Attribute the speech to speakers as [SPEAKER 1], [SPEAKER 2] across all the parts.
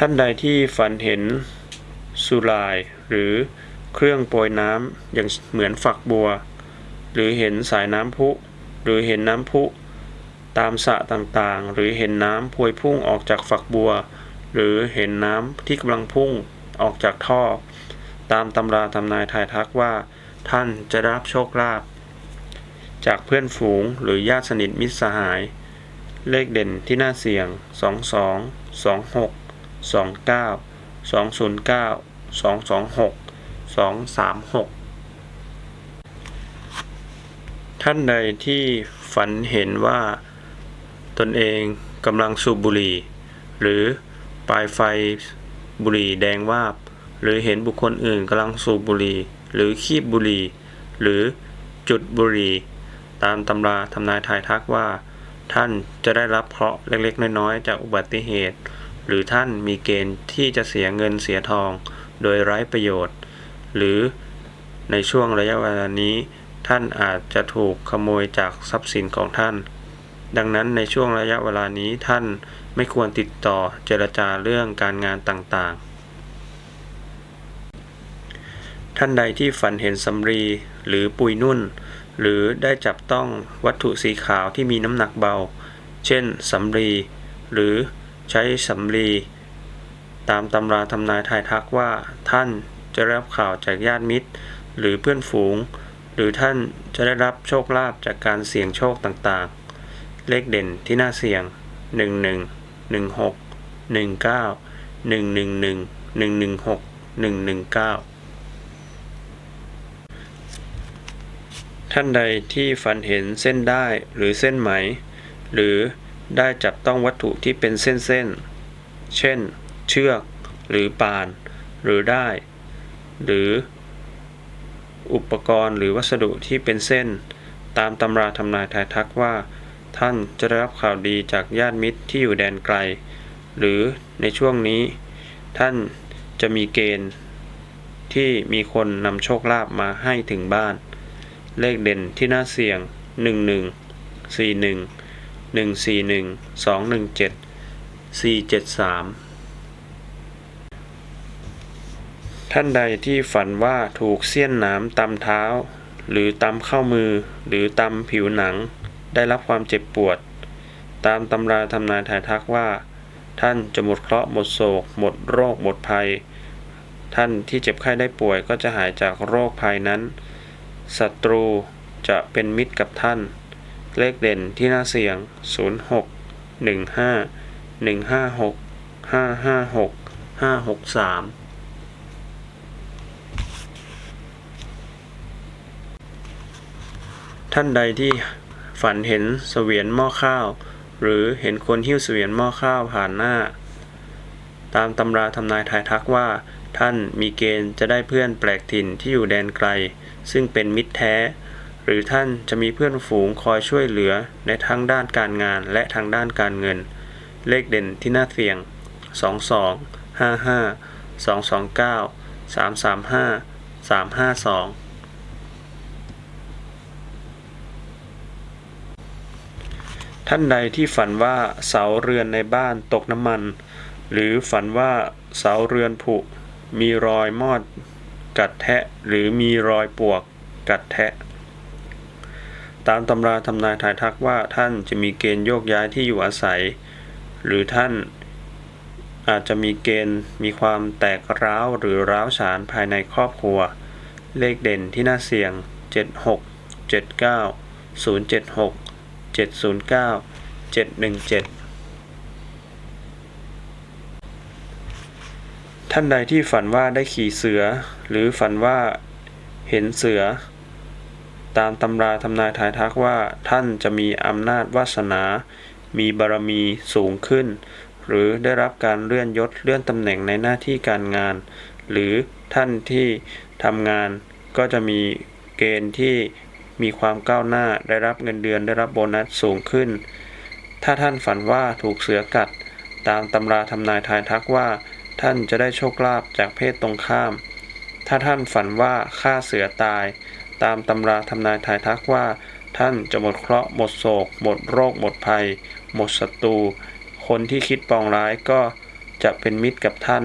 [SPEAKER 1] ท่านใดที่ฝันเห็นสุราย หรือเครื่องโปรยน้ำอย่างเหมือนฝักบัว หรือเห็นสายน้ำพุ หรือเห็นน้ำพุ ตามสระต่างๆ หรือเห็นน้ำพวยพุ่งออกจากฝักบัว หรือเห็นน้ำที่กำลังพุ่งออกจากท่อ ตามตำราทำนายทายทักว่า ท่านจะได้รับโชคลาภจากเพื่อนฝูงหรือญาติสนิทมิตรสหาย เลขเด่นที่น่าเสี่ยง 22 26 29 209 226 236ท่านใดที่ฝันเห็นว่าตนเองกำลังสูบบุหรี่ หรือปลายไฟบุหรี่แดงวาบ หรือเห็นบุคคลอื่นกำลังสูบบุหรี่ หรือคีบบุหรี่ หรือจุดบุหรี่ ตามตำราทำนายทายทักว่า ท่านจะได้รับเคราะห์เล็กๆ น้อยๆ จากอุบัติเหตุ หรือท่านมีเกณฑ์ที่จะเสียเงินเสียทอง โดยไร้ประโยชน์ หรือในช่วงระยะเวลานี้ ท่านอาจจะถูกขโมยจากทรัพย์สินของท่าน ดังนั้นในช่วงระยะเวลานี้ท่านไม่ควรติดต่อเจรจาเรื่องการงานต่างๆ ท่านใดที่ฝันเห็นสำลีหรือปุยนุ่น หรือได้จับต้องวัตถุสีขาวที่มีน้ำหนักเบา เช่นสำลีหรือ ใช้สำลีตามตำราทำนายทายทักว่าท่านจะรับข่าวจากญาติมิตร หรือเพื่อนฝูง หรือท่านจะได้รับโชคลาภจากการเสี่ยงโชคต่างๆ เลขเด่นที่น่าเสี่ยง 11 16 19 111 116 119 ท่านใดที่ฝันเห็นเส้นได้หรือเส้นไหม หรือ ได้จับต้องวัตถุที่เป็นเส้นๆ เช่น เชือก หรือปาน หรือได้ หรือ อุปกรณ์หรือวัสดุที่เป็นเส้น ตามตำราทำนายทายทักว่า ท่านจะได้รับข่าวดีจากญาติมิตรที่อยู่แดนไกล หรือในช่วงนี้ ท่านจะมีเกณฑ์ที่มีคนนำโชคลาภมาให้ถึงบ้าน เลขเด่นที่น่าเสี่ยง 11 41 141 217 473ท่านใดที่ฝันว่าถูกเสี้ยนหนามตำเท้า หรือตำเข้ามือหรือตำผิวหนัง ได้รับความเจ็บปวด ตามตำราทำนายทายทักว่า ท่านจะหมดเคราะห์หมดโศก หมดโรคหมดภัย ท่านที่เจ็บไข้ได้ป่วยก็จะหายจากโรคภัยนั้นศัตรูจะเป็นมิตรกับท่าน เลขเด่นที่น่าเสี่ยง 06 15 156 556 563 ท่านใดที่ฝันเห็นเสวียนหม้อข้าว หรือเห็นคนหิ้วเสวียนหม้อข้าวผ่านหน้า ตามตำราทำนายทายทักว่า ท่านมีเกณฑ์จะได้เพื่อนแปลกถิ่นที่อยู่แดนไกล ซึ่งเป็นมิตรแท้ หรือท่านจะมีเพื่อนฝูงคอยช่วยเหลือในทั้งด้านการงานและทางด้านการเงิน เลขเด่นที่น่าเสี่ยง 22 55 229 335 352ท่านใดที่ฝันว่าเสาเรือนในบ้านตกน้ำมัน หรือฝันว่าเสาเรือนผุ มีรอยมอด กัดแทะหรือมีรอยปวก กัดแทะ ตามตำราทำนายทายทักว่าท่านจะมีเกณฑ์โยกย้ายที่อยู่อาศัย หรือท่านอาจจะมีเกณฑ์มีความแตกร้าวหรือร้าวฉานภายในครอบครัว เลขเด่นที่น่าเสี่ยง 76 79 076 709 717 ท่านใดที่ฝันว่าได้ขี่เสือ หรือฝันว่าเห็นเสือ ตามตำราทำนายทายทักว่าท่านจะมีอำนาจวาสนา มีบารมีสูงขึ้น หรือได้รับการเลื่อนยศเลื่อนตำแหน่งในหน้าที่การงาน หรือท่านที่ทำงานก็จะมีเกณฑ์ที่มีความก้าวหน้าได้รับเงินเดือนได้รับโบนัสสูงขึ้น ถ้าท่านฝันว่าถูกเสือกัด ตามตำราทำนายทายทักว่า ท่านจะได้โชคลาภจากเพศตรงข้าม ถ้าท่านฝันว่าฆ่าเสือตาย ตามตำราทำนายทายทักว่า ท่านจะหมดเคราะห์หมดโศก หมดโรค หมดภัย หมดศัตรู คนที่คิดปองร้ายก็จะเป็นมิตรกับท่าน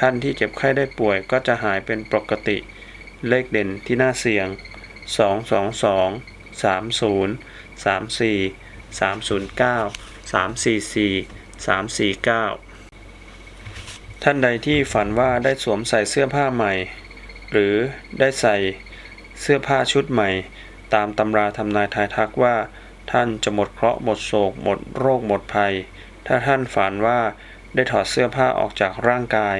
[SPEAKER 1] ท่านที่เจ็บไข้ได้ป่วยก็จะหายเป็นปกติ เลขเด่นที่น่าเสี่ยง 222 30 34 309 344 349 ท่านใดที่ฝันว่าได้สวมใส่เสื้อผ้าใหม่ หรือได้ใส่ เสื้อผ้าชุดใหม่ ตามตำราทำนายทายทักว่า ท่านจะหมดเคราะห์หมดโศก หมดโรคหมดภัย ถ้าท่านฝันว่าได้ถอดเสื้อผ้าออกจากร่างกาย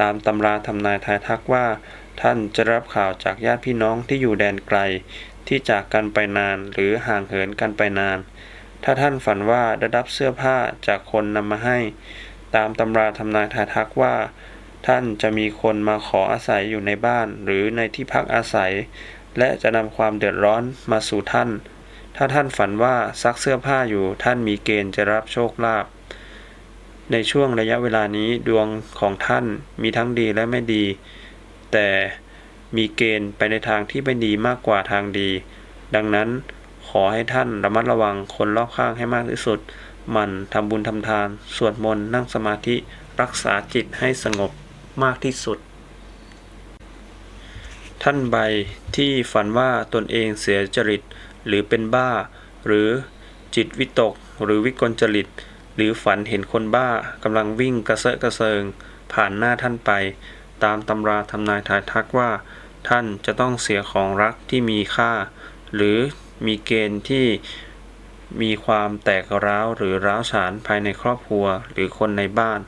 [SPEAKER 1] ตามตำราทำนายทายทักว่า ท่านจะรับข่าวจากญาติพี่น้องที่อยู่แดนไกล ที่จากกันไปนานหรือห่างเหินกันไปนาน ถ้าท่านฝันว่าได้รับเสื้อผ้าจากคนนำมาให้ ตามตำราทำนายทายทักว่า ท่านจะมีคนมาขออาศัยอยู่ในบ้านหรือในที่พักอาศัย และจะนำความเดือดร้อนมาสู่ท่าน ถ้าท่านฝันว่าซักเสื้อผ้าอยู่ท่านมีเกณฑ์จะรับโชคลาภในช่วงระยะเวลานี้ดวงของท่านมีทั้งดีและไม่ดี แต่มีเกณฑ์ไปในทางที่ไม่ดีมากกว่าทางดี ดังนั้นขอให้ท่านระมัดระวังคนรอบข้างให้มากที่สุด มันทำบุญทำทาน สวดมนต์นั่งสมาธิ รักษาจิตให้สงบ มากที่สุด ท่านใบที่ฝันว่าตนเองเสียจริตหรือเป็นบ้า หรือจิตวิตก หรือวิกลจริต หรือฝันเห็นคนบ้ากำลังวิ่งกระเซาะกระเซิง ผ่านหน้าท่านไป ตามตำราทำนายทายทักว่า ท่านจะต้องเสียของรักที่มีค่า หรือมีเกณฑ์ที่มีความแตกร้าวหรือร้าวฉานภายในครอบครัวหรือคนในบ้าน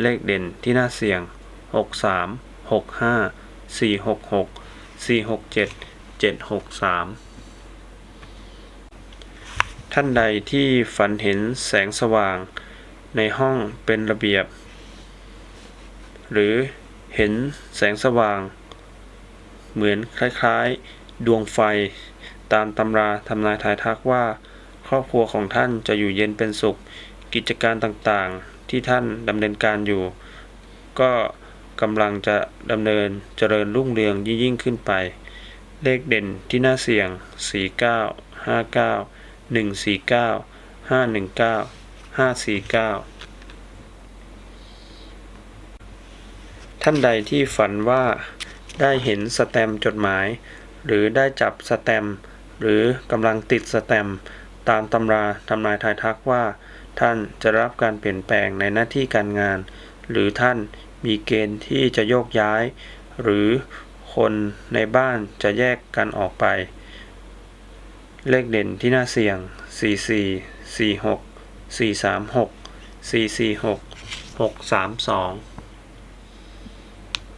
[SPEAKER 1] เลขเด่นที่น่าเสี่ยง 63 65 466 467 763ท่านใดที่ฝันเห็นแสงสว่างในห้องเป็นระเบียบ หรือเห็นแสงสว่าง เหมือนคล้ายๆ ดวงไฟ ตามตำราทำนายทายทักว่า ครอบครัวของท่านจะอยู่เย็นเป็นสุข กิจการต่างๆที่ท่านดำเนินการอยู่ ก็ กำลังจะดำเนินเจริญรุ่งเรืองยิ่งๆขึ้นไป เลขเด่นที่น่าเสี่ยง 49 59 149 519 549 ท่านใดที่ฝันว่าได้เห็นสแตมจดหมาย หรือได้จับสแตมหรือกำลังติดสแตมตามตำราทำนายทายทักว่า ท่านจะรับการเปลี่ยนแปลงในหน้าที่การงาน หรือท่าน มีเกณฑ์ที่จะโยกย้าย หรือคนในบ้านจะแยกกันออกไป เลขเด่นที่น่าเสี่ยง 44 46 436 446 632